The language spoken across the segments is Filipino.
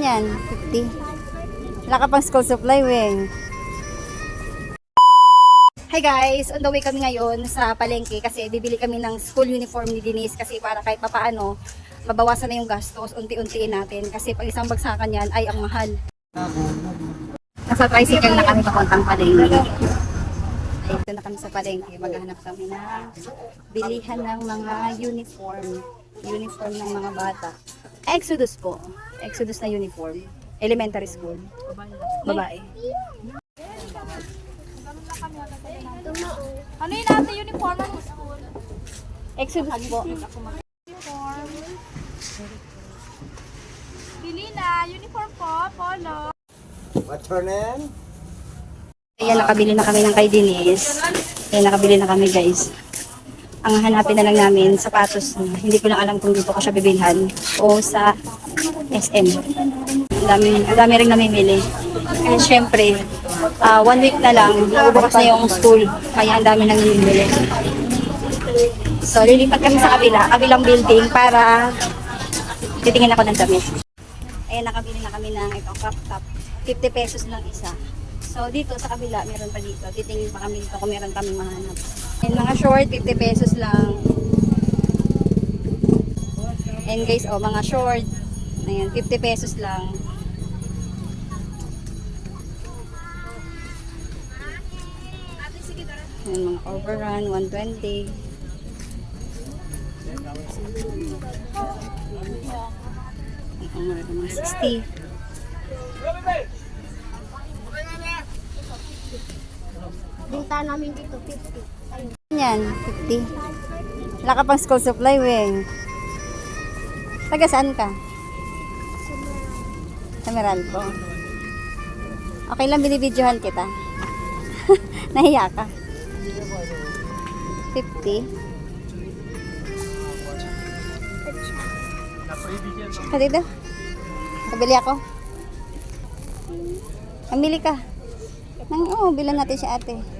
Yan, 50. Wala ka pang school supply, weng. Hi guys! On the way kami ngayon sa palengke kasi bibili kami ng school uniform ni Denise kasi para kahit papaano mabawasan na yung gastos, unti-untiin natin kasi pag isang bagsakan yan ay ang mahal. Nasa tricycle na kami papuntang palengke. Ito na kami sa palengke. Maghanap kami ng bilihan ng mga uniform. Uniform ng mga bata. Exodus po. Exodus na uniform. Elementary school. Babae. Ano yun natin uniform ng school? Exodus po. Uniform. Bili na, uniform po, polo. What's her name? Ayan, nakabili na kami ng kay Denise. Ayan, nakabili na kami guys. Ang hanapin na lang namin, sapatos. Hindi ko lang alam kung dito ko siya bibilhan o sa SM. Ang dami, ang dami rin namimili. And syempre, ah, one week na lang, bubukas na yung school. Kaya ang dami nang namimili. So, lilipat kami sa kabila, kabilang building para titingin ako ng damit. Ayan, nakabili na kami ng ito, crop top. 50 pesos lang isa. So, dito sa kabila, meron pa dito. Titingin pa kami dito kung meron kami mahanap. And mga short, 50 pesos lang. And guys, oh, mga short. Ayan, 50 pesos lang. Ayan, mga overrun, 120. Ang mga mga 60. Binta namin dito, 50. Yan, 50. Wala ka pang school supply, weng. Taga saan ka? Sa Meralco. Okay lang, binibidyohan kita. Nahiya ka. 50. Ka dito? Kabili ako. Mamili ka. Nang, oh, bilan natin si ate.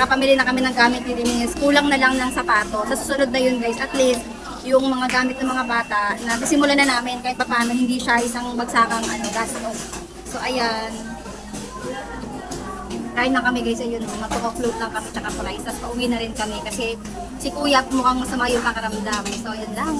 Nakapamili na kami ng gamit ni Denise. Kulang na lang ng sapato. Sa susunod na yun guys, at least yung mga gamit ng mga bata na simulan na namin kahit paano hindi siya isang bagsakang ano, gastos. So ayan. Kain na kami guys, ayun, mag-float lang kami tsaka price. Tapos pauwi na rin kami kasi si kuya mukhang masama yung kakaramdam. So ayan lang.